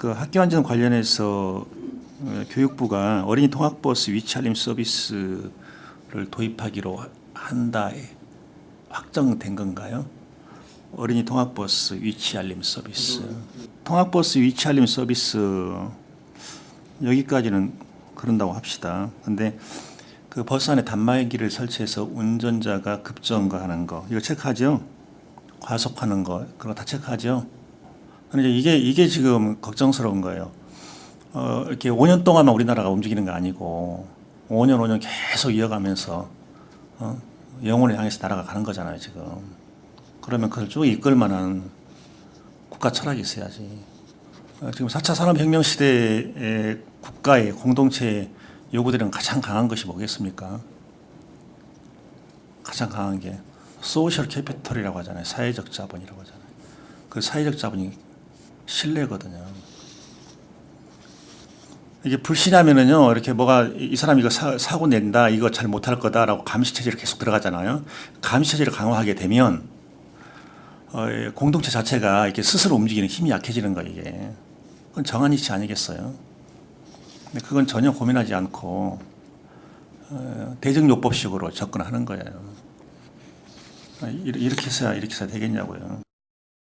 그 학교 안전 관련해서 어, 교육부가 어린이 통학버스 위치 알림 서비스를 도입하기로 하- 한다에 확정된 건가요? 어린이 통학버스 위치 알림 서비스. 통학버스 위치 알림 서비스 여기까지는 그런다고 합시다. 근데 그 버스 안에 단말기를 설치해서 운전자가 급정거하는 거 이거 체크하죠? 과속하는 거 그런 거 다 체크하죠? 이제 이게 이게 지금 걱정스러운 거예요. 어, 이렇게 5년 동안만 우리나라가 움직이는 거 아니고 5년 5년 계속 이어가면서 어, 영혼을 향해서 나라가 가는 거잖아요 지금. 그러면 그걸 쭉 이끌 만한 국가 철학이 있어야지. 어, 지금 4차 산업혁명 시대의 국가의 공동체 요구들은 가장 강한 것이 뭐겠습니까? 가장 강한 게 소셜 캐피털이라고 하잖아요. 사회적 자본이라고 하잖아요. 그 사회적 자본이 신뢰거든요. 이게 불신하면은요 이렇게 뭐가 이이 사람 이거 사, 사고 낸다 이거 잘 못할 거다라고 감시 체제를 계속 들어가잖아요. 감시 체제를 강화하게 되면 어, 예, 공동체 자체가 이렇게 스스로 움직이는 힘이 약해지는 거 이게 그건 정한 이치 아니겠어요? 근데 그건 전혀 고민하지 않고 어, 대증요법식으로 접근하는 거예요. 아, 이- 이렇게 해서야 이렇게 해서 되겠냐고요.